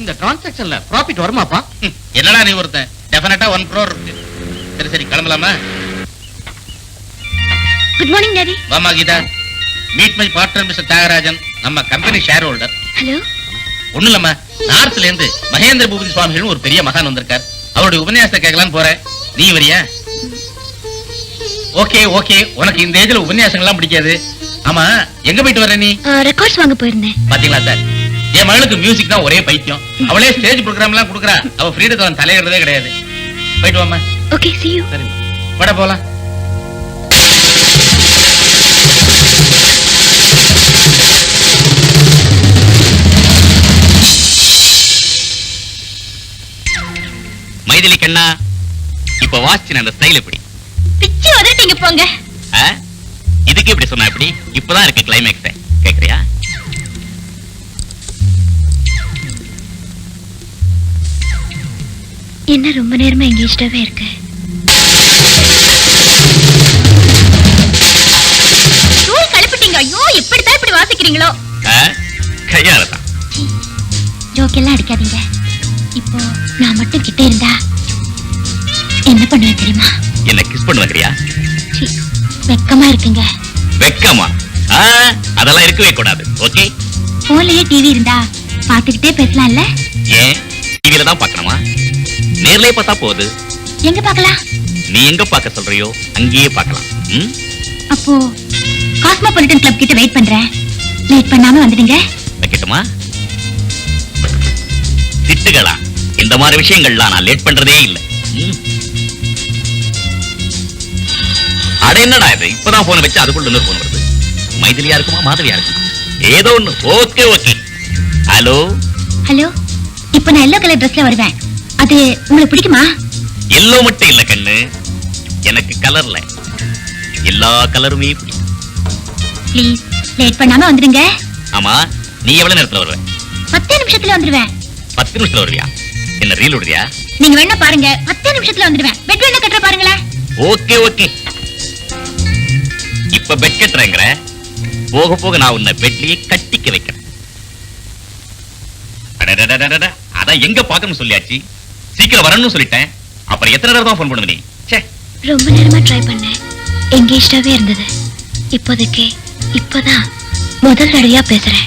இந்த டிரான்சாக்ஷன்ல ப்ராஃபிட் வருமாப்பா? என்னடா நீ ஒருத்தன் டெஃபினட்டா ஒன் க்ரோர் இருக்கு. சரி சரி கிளம்பலாமா? குட் மார்னிங் டாடி வாமா Geetha. Meet my partner mister Thiyagarajan. நம்ம கம்பெனி ஷேர் ஹோல்டர் ஹலோ ஒண்ணு இல்லம்மா. நார்த்ல இருந்து மகேந்திர பூபதி சுவாமிகள் ஒரு பெரிய மகான் வந்திருக்கார். அவருடைய உபன்யாசத்தை கேட்கலான்னு போறேன். நீ வரியா? Okay okay. உனக்கு இந்த ஏஜ்ல உபன்யாசங்கள்லாம் பிடிக்காது. ஆமா எங்க போயிட்டு வர நீ? ரெக்கார்ட்ஸ் வாங்க போயிருந்தேன். பாத்தீங்களா சார்? என் மகளுக்கு மியூசிக் தான் ஒரே பைத்தியம். அவளே ஸ்டேஜ் ப்ரோக்ராம் எல்லாம் கொடுக்குறா. அவ ஃப்ரீடத்துல அவன் தலையிடுறதே கிடையாது. போயிட்டு வாமா ஓகே see you. சரி. பட போலாம். மைதிலி கண்ணா இப்ப வாசிச்சு அந்த ஸ்டைல் எப்படி? பிச்சு உதட்டிங்க போங்க? இதுக்கு இப்படி சொன்னா எப்படி? இப்பதான் இருக்கு கிளைமேக்ஸ் கேக்குறியா? என்ன ரொம்ப நேரமா எங்கேஜ்டாவே இருக்கு? தூள் கழுப்பிட்டீங்க. ஐயோ எப்படித்தான் இப்படி வாசிக்கிறீங்களோ? கையால தான் ஜோக் எல்லாம் அடிக்காதீங்க. இப்போ நான் மட்டும் கிட்ட இருந்தா என்ன பண்ணுவேன் தெரியுமா? என்ன கிஸ் பண்ண வைக்கிறியா சீ, வெக்கமா இருக்குங்க. வெக்கமா? அதெல்லாம் இருக்கவே கூடாது. ஓகே? போன்லயே டிவி இருந்தா பாத்துக்கிட்டே பேசலாம்ல? ஏன்? டிவில தான் பார்க்கணுமா? நேர்லயே பார்த்தா போகுது. எங்க பார்க்கலாம்? நீ எங்க பார்க்க சொல்றியோ அங்கேயே பார்க்கலாம்? அப்போ காஸ்மோபாலிட்டன் கிளப் கிட்ட வெயிட் பண்றேன். லேட் பண்ணாம வந்துடுங்க. வைக்கட்டுமா? திட்டுகளா? இந்த மாதிரி விஷயங்கள்லாம் நான் லேட் பண்றதே இல்ல. அட என்னடா இது? இப்பதான் போன் வச்சு அதுக்குள்ள இன்னொரு போன் வருது. மைதிலியா இருக்குமா மாதவியா இருக்குமா? ஏதோ ஒண்ணு. Okay okay. ஹலோ ஹலோ இப்போ நான் எல்லோ கலர் ட்ரெஸ்ல வருவேன். அது உங்களுக்கு பிடிக்குமா? எல்லோ மட்டும் இல்ல கண்ணு. எனக்கு கலர்ல. எல்லா கலருமே பிடிக்கும். ப்ளீஸ் லேட் பண்ணாம வந்துடுங்க. ஆமா நீ எவ்வளவு நேரத்துல வருவ? பத்தே நிமிஷத்துல வந்துடுவேன். பத்து நிமிஷத்துல வருவியா? என்ன ரீல் விடுறியா நீங்க வேணா பாருங்க பத்தே நிமிஷத்துல வந்துடுவேன். பெட் வேணா கட்டுற பாருங்களேன். Okay okay. இப்ப பெட் கட்டுறேங்கிற. போக போக நான் உன்னை பெட்லயே கட்டிக்க வைக்கிறேன். அதான் எங்க பாக்கணும்னு சொல்லியாச்சு சீக்கிரம் வரணும்னு சொல்லிட்டேன். அப்புறம் எத்தனை தடவை தான் ஃபோன் பண்ணுவ நீ ச்சே. ரொம்ப நேரமா ட்ரை பண்ணேன். எங்கேஜ்டாவே இருந்தது. இப்போதைக்கு இப்போதான் முதல் தடவையா பேசுறேன்.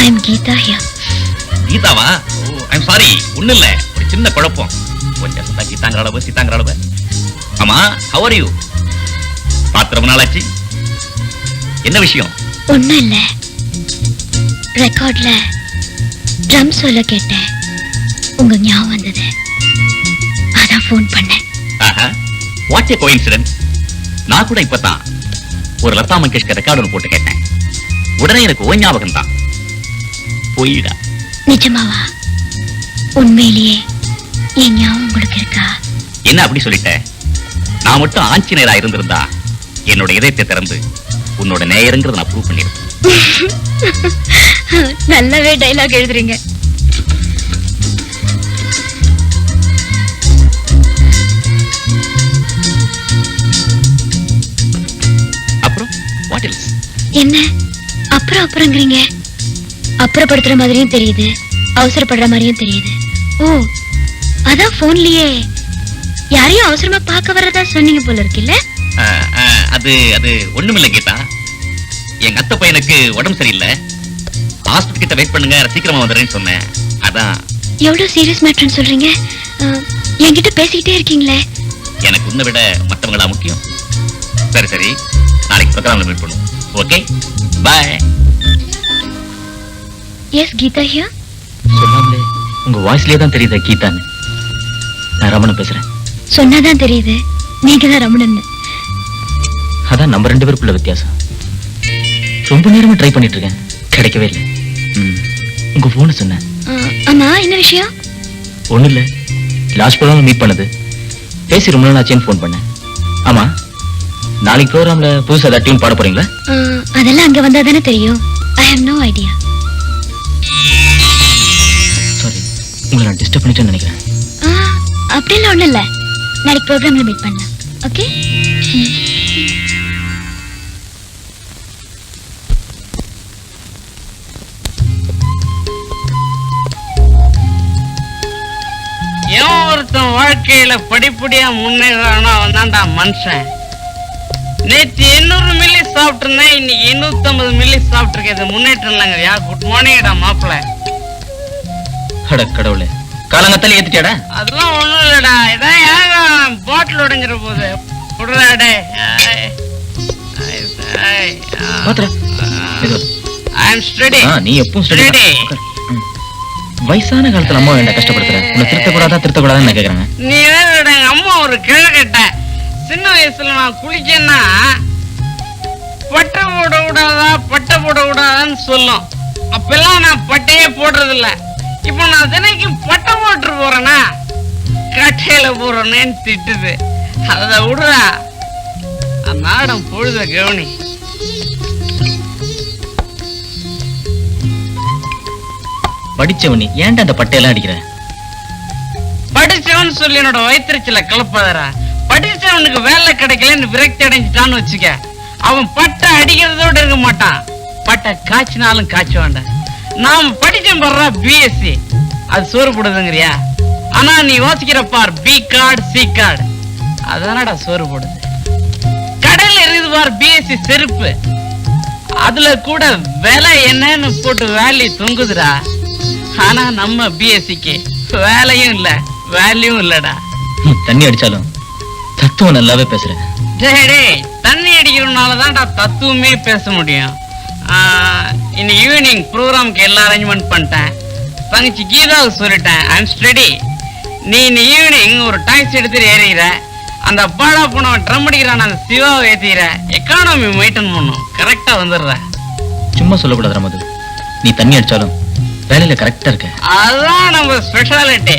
ஐ எம் கீதா ஹியர் கீதாவா? ஓ ஐம் சாரி ஒண்ணு இல்ல. ஒரு சின்ன குழப்பம். கொஞ்சம் சுத்தா கீதாங்கிற அளவு சீதாங்கிற அளவு ஆமா how are you? பார்த்து ரொம்ப நாளாச்சு. என்ன விஷயம்? ஒண்ணும் இல்ல. ரெக்கார்ட்ல ட்ரம் சொல்ல கேட்டேன். உங்க ஞாபகம் வந்தது. அதான் ஃபோன் பண்ணேன். ஆஹா வாட் ஏ கோயின்சிடன்ஸ் நான் கூட இப்பதான் ஒரு லதா மங்கேஷ்கர் ரெக்கார்டு ஒன்று போட்டு கேட்டேன். உடனே எனக்கு ஓ ஞாபகம் தான் போயிடா. நிஜமாவா? உண்மையிலேயே என் ஞாபகம் உங்களுக்கு இருக்கா? என்ன அப்படி சொல்லிட்ட? நான் மட்டும் ஆஞ்சநேயரா இருந்திருந்தா என்னோட இதயத்தை திறந்து உன்னோட நேயருங்கிறத நான் ப்ரூவ் பண்ணிருப்பேன். நல்லாவே டைலாக் எழுதுறீங்க. என்ன? அப்புறம் அப்புறங்கிறீங்க? அப்புறப்படுத்துற மாதிரியும் தெரியுது. அவசரப்படுற மாதிரியும் தெரியுது. ஓ அதான் போன்லயே யாரையும் அவசரமா பார்க்க வர்றதா சொன்னீங்க போல இருக்குல்ல? அது அது ஒண்ணுமில்ல கீதா. எங்க அத்தை பையனுக்கு உடம்பு சரியில்லை. ஹாஸ்பிட்டல் கிட்ட வெயிட் பண்ணுங்க சீக்கிரமா வந்துடுறேன்னு சொன்னேன். அதான். எவ்வளவு சீரியஸ் மேட்டர்னு சொல்றீங்க? என்கிட்ட பேசிக்கிட்டே இருக்கீங்களே. எனக்கு உன்னை விட மத்தவங்களா முக்கியம். சரி சரி. நாளைக்கு ப்ரோக்ராம்ல மீட் பண்ணுவோம். Okay bye yes Geetha here சொல்லாமலே உங்க வாய்ஸ்லயே தான் தெரியுது கீதான்னு. நான் ரமணன் பேசுறேன். சொன்னாதான் தெரியுது. நீங்க தான் ரமணன் அதான் நம்ம ரெண்டு பேருக்குள்ள வித்தியாசம். ரொம்ப நேரமா ட்ரை பண்ணிட்டு இருக்கேன் கிடைக்கவே இல்லை. உங்க போனை சொன்னேன். ஆமா என்ன விஷயம்? ஒண்ணும் இல்ல லாஸ்ட் ப்ரோக்ராம் மீட் பண்ணது. பேசி ரொம்ப நாள் ஆச்சேன்னு ஃபோன் பண்ணேன். ஆமா? நாளைக்கு ப்ரோக்ராம்ல புதுசா ஏதாவது டியூன் பாட போறீங்களா? அதெல்லாம் அங்க வந்தா தானே தெரியும். I have no idea sorry உங்களை நான் டிஸ்டர்ப் பண்ணிட்டேன்னு நினைக்கிறேன். அப்படிலாம் ஒண்ணும் இல்ல. நாளைக்கு ப்ரோக்ராம்ல மீட் பண்ணலாம். ஓகே ஒருத்தன் வாழ்க்கையில படிப்படியா முன்னேறானோ அவன் தான்டா மனுஷன். நேற்று எண்ணூறு மில்லி சாப்பிட்டிருந்தேன் இன்னைக்கு எண்ணூத்தி ஐம்பது மில்லி சாப்பிட்டிருக்கேன். இது முன்னேற்றம் இல்லைங்கய்யா குட் மார்னிங்டா மாப்பிள்ள. அட கடவுளே. காலங்கத்தால ஏத்துட்டியாடா? அதெல்லாம் ஒண்ணும் இல்லடா. இதான் பாட்டில் உடைஞ்சிட போகுது விடுறாடே நீ எப்பவும் ஸ்டடி. வயசான காலத்துல அம்மா வேண்டாம் கஷ்டப்படுத்துற? திருத்தக்கூடாதா திருத்தக்கூடாதான்னு கேக்குறாங்க. நீ அம்மா ஒரு கிழக்கட்ட சின்ன வயசுல நான் குளிச்சேன்னா பட்டை போட கூடாதா பட்டை போட கூடாதான்னு சொல்லும். அப்பெல்லாம் நான் பட்டையே போடுறது இல்ல இப்போ நான் தினைக்கும் பட்டை போட்டு போறேனா? கட்டையில போறேனேன்னு திட்டுது. அத விடுறா. நாடம் பொழுத கவனி. படிச்சவன் ஏன்டா அந்த பட்டையெல்லாம் அடிக்கிற? படிச்சவன் சொல்லி என்னோட வயிற்றுச்சில கலப்பாதரா அவனுக்கு வேலை கிடைக்கலன்னு விரக்தி அடைஞ்சிட்டான்னு வச்சுக்க அவன் பட்டை அடிக்கிறதோட இருக்க மாட்டான். பட்டை காய்ச்சினாலும் காய்ச்ச வேண்டாம். நாம் படிச்சோம் பாடுறா பிஎஸ்சி அது சோறு போடுதுங்கிறியா? ஆனா நீ யோசிக்கிற பார் பி கார்டு சி கார்டு அதானடா சோறு போடுது. கடையில இருக்குது பார் பிஎஸ்சி செருப்பு. அதுல கூட விலை என்னன்னு போட்டு வேல்யூ தொங்குதுடா. ஆனா நம்ம பிஎஸ்சிக்கு வேலையும் இல்ல வேல்யூவும் இல்லடா. தண்ணி அடிச்சாலும். தத்துவம் நல்லாவே பேசுற டேய் டேய் தண்ணி அடிக்கிறதுனால தான்டா தத்துவமே பேச முடியும். இன்னைக்கு ஈவினிங் ப்ரோக்ராம்க்கு எல்லா அரேஞ்ச்மெண்ட் பண்ணிட்டேன். தங்கச்சி கீதாவுக்கு சொல்லிட்டேன் ஐம் ஸ்டடி நீ இன்னைக்கு ஈவினிங் ஒரு டாக்ஸி எடுத்துட்டு ஏறிக்கிற அந்த பாடா போனவன் ட்ரம் அடிக்கிறான் அந்த சிவாவை ஏத்திக்கிற. எக்கானமி மெயின்டைன் பண்ணும் கரெக்டா வந்துடுற. சும்மா சொல்லக்கூடாது ரமது நீ தண்ணி அடிச்சாலும் வேலையில கரெக்டா இருக்க. அதுதான் நம்ம ஸ்பெஷாலிட்டி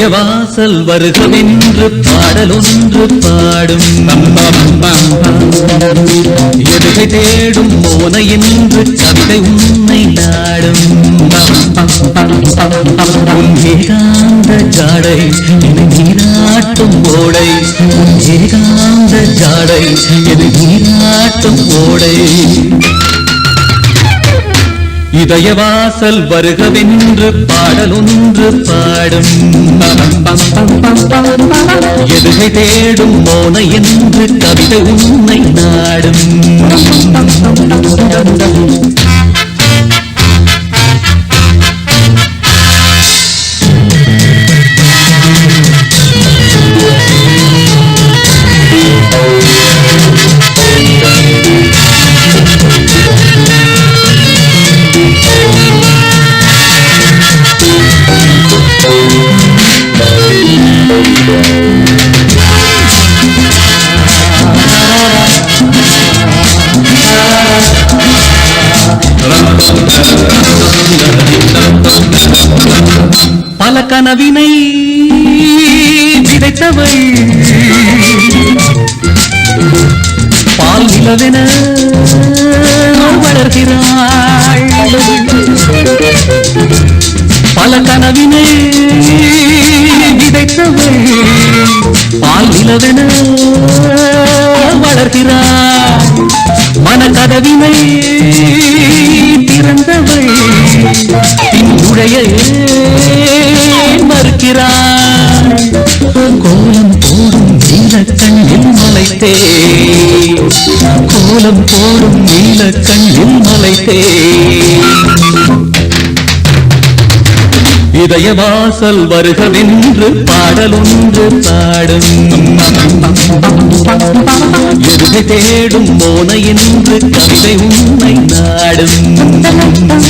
இதய வாசல் வருகவென்று பாடலொன்று பாடும். எதுகை தேடும் மோன என்று கவிதை உன்னை நாடும். ஏகாந்த ஜாடை என நீராட்டும் ஓடை. ஏகாந்த ஜாடை என நீராட்டும் ஓடை. இதய வாசல் வருகவென்று பாடலொன்று பாடும். எதுகை தேடும் மோன என்று கவிதை உன்னை நாடும். பல கனவினை விதைத்தவள். பால் நிலவென வளர்கிறாள். பல கனவினை விதைத்தவள். பால் நிலவென வளர்கிறாள். மனக்கதவினை திறந்தவள். பின்னுடைய மறுக்கிறாள் கோலம் போடும் நீலக்கண்ணில் மலைத்தே. கோலம் போடும் நீலக்கண்ணில் மலைத்தே. இதய வாசல் வருகவென்று பாடலொன்று பாடும். எதுகை தேடும் மோன என்று கவிதை உன்னை நாடும்.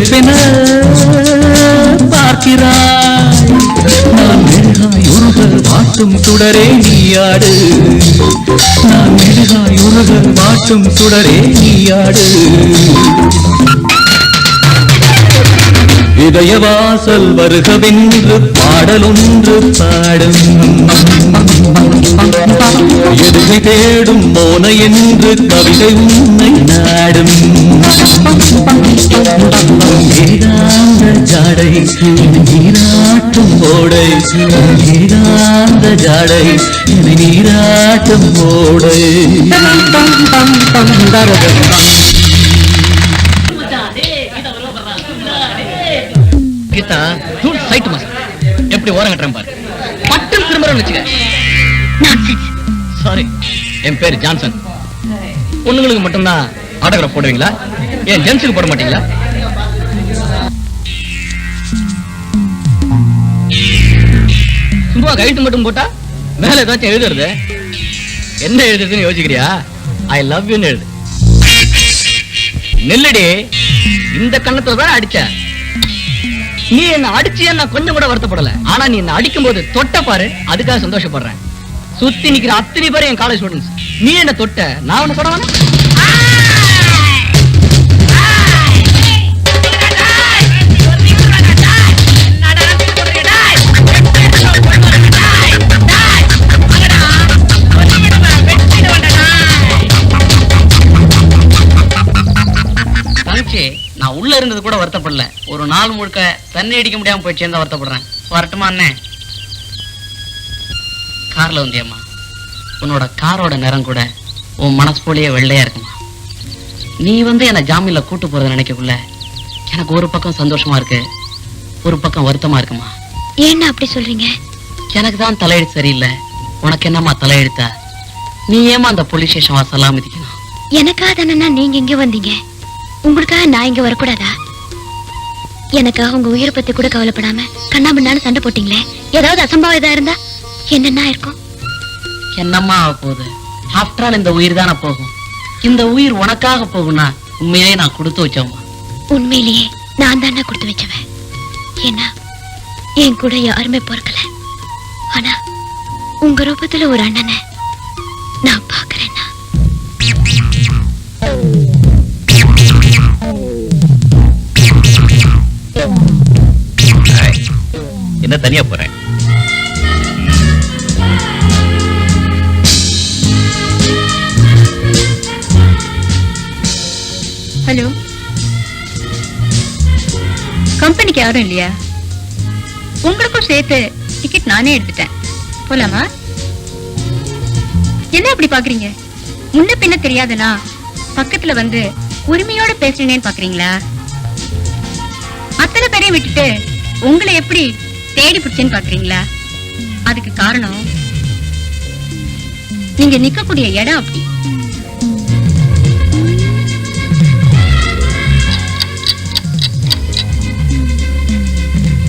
நெருப்பென பார்க்கிறாய். நான் மெழுகாய் உருக வாட்டும் சுடரே நீயாடு நான் மெழுகாய் உருக வாட்டும் சுடரே நீயாடு இதயவாசல் வருகவென்று பாடலொன்று பாடும். எதுகை தேடும் மோன என்று கவிதை உன்னை நாடும். ஜாடை நீராட்டும் ஓடை நீராந்த ஜாடை நீராட்டும் ஓடை கீதா தூள் சைட்டு மாசம் எப்படி ஓரம் கட்டுறேன் பாரு. பட்டம் திரும்புறேன்னு வச்சுக்க சாரி என் பேர் ஜான்சன். பொண்ணுங்களுக்கு மட்டும்தான் ஆட்டோகிராஃப் போடுவீங்களா? ஏன் ஜென்ஸுக்கு போட மாட்டீங்களா? சும்மா கைட்டு மட்டும் போட்டா மேல ஏதாச்சும் எழுதுறது? என்ன எழுதுறதுன்னு யோசிக்கிறியா? ஐ லவ் யூன்னு எழுது. நெல்லடி இந்த கண்ணத்துல தான் அடிச்ச. நீ என்ன அடிச்சு நான் கொஞ்சம் கூட வருத்தப்படல. ஆனா நீ என்ன அடிக்கும் போது தொட்ட பாரு அதுக்காக சந்தோஷப்படுறேன். சுத்தி நிக்கிற அத்தனை பேர் என் காலேஜ் ஸ்டூடெண்ட்ஸ் நீ என்ன தொட்ட? நான் உன்னை தொட இருந்தது கூட வருத்தப்படல. ஒரு நாள் முழுக்க தண்ணி அடிக்க முடியாம போய் சேர்ந்தா வருத்தப்படுறேன். வரட்டுமா அண்ணே? கார்ல வந்தியம்மா உன்னோட காரோட நிறம் கூட உன் மனசு போலயே வெள்ளையா இருக்குமா. நீ வந்து என்ன ஜாமீன்ல கூட்டு போறத நினைக்கக்குள்ள எனக்கு ஒரு பக்கம் சந்தோஷமா இருக்கு ஒரு பக்கம் வருத்தமா இருக்குமா. ஏன்னா அப்படி சொல்றீங்க? எனக்கு தான் தலையெழுத்து சரியில்லை. உனக்கு என்னம்மா தலையெழுத்தா? நீ ஏமா அந்த போலீஸ் ஸ்டேஷன் வாசலாம் மிதிக்கணும்? எனக்காக தானே நீங்க இங்க வந்தீங்க? உங்களுக்காக நான் இங்க வரக்கூடாதா? எனக்காக உங்க உயிரை பத்தி கூட கவலைப்படாம கண்ணாமண்ணான்னு சண்டை போட்டீங்களே? ஏதாவது அசம்பாவம் இதா இருந்தா என்னென்ன இருக்கும்? என்னம்மா ஆக போகுது? ஆஃப்டர் ஆல் இந்த உயிர் தானே போகும். இந்த உயிர் உனக்காக போகும்னா உண்மையிலே நான் கொடுத்து வச்சோம்மா உண்மையிலேயே நான் தானே கொடுத்து வச்சவன். ஏன்னா என் கூட யாருமே பிறக்கல. ஆனா உங்க ரூபத்துல ஒரு அண்ணனை என்ன தனியா போறேன் ஹலோ கம்பெனிக்கு யாரும் இல்லையா? உங்களுக்கும் சேர்த்து டிக்கெட் நானே எடுத்துட்டேன். போலாமா? என்ன அப்படி பாக்குறீங்க? முன்ன பின்ன தெரியாதனா? பக்கத்துல வந்து உரிமையோட பேசுறேனேன்னு பாக்குறீங்களா? அத்தனை பேரையும் விட்டுட்டு உங்களை எப்படி தேடி பிடிச்சேன்னு பாக்குறீங்களா? அதுக்கு காரணம் நீங்க நிக்கக்கூடிய இடம் அப்படி.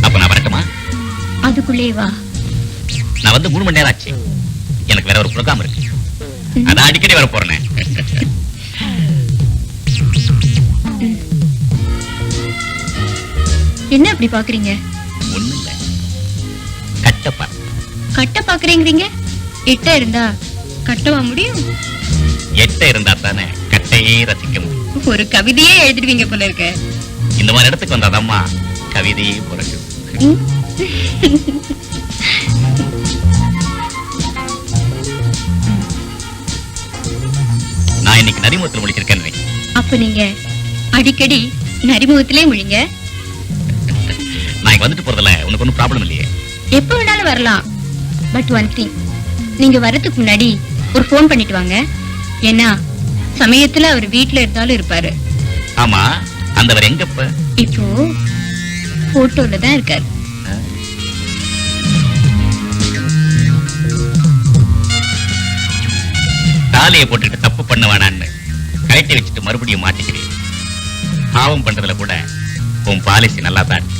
அப்ப நான் வரட்டுமா? அதுக்குள்ளே வா. நான் வந்து மூணு மணி நேரம் ஆச்சு. எனக்கு வேற ஒரு ப்ரோக்ராம் இருக்கு. அதான் அடிக்கடி வர போறேன். என்ன அப்படி பாக்குறீங்க? கட்ட பாக்குறீங்கிறீங்க? எட்ட இருந்தா கட்டவா முடியும்? எட்ட இருந்தா தானே கட்டையே ரசிக்க முடியும். ஒரு கவிதையே எழுதிடுவீங்க போல இருக்க. இந்த மாதிரி இடத்துக்கு வந்தாதாம்மா கவிதையே பிறக்கும். ம்? நான் இன்னைக்கு நரிமுகத்தில் முடிச்சிருக்கேன். அப்ப நீங்க அடிக்கடி நரிமுகத்திலே முழிங்க. நான் வந்துட்டு போறதுல உனக்கு ஒன்றும் ப்ராப்ளம் இல்லையே. எப்ப வேணாலும் வரலாம். But one thing. நீங்க வரதுக்கு முன்னாடி ஒரு ஃபோன் பண்ணிட்டு வாங்க. ஏன்னா சமயத்துல அவர் வீட்ல இருந்தாலும் இருப்பாரு. ஆமா அந்தவர் எங்கப்ப? இப்போ போட்டோல தான் இருக்காரு. தாலியை போட்டுட்டு தப்பு பண்ண வேணான்னு கழட்டி வச்சுட்டு மறுபடியும் மாட்டிக்கிறேன். பாவம் பண்றதுல கூட உன் பாலிசி நல்லா தான் இருக்கு.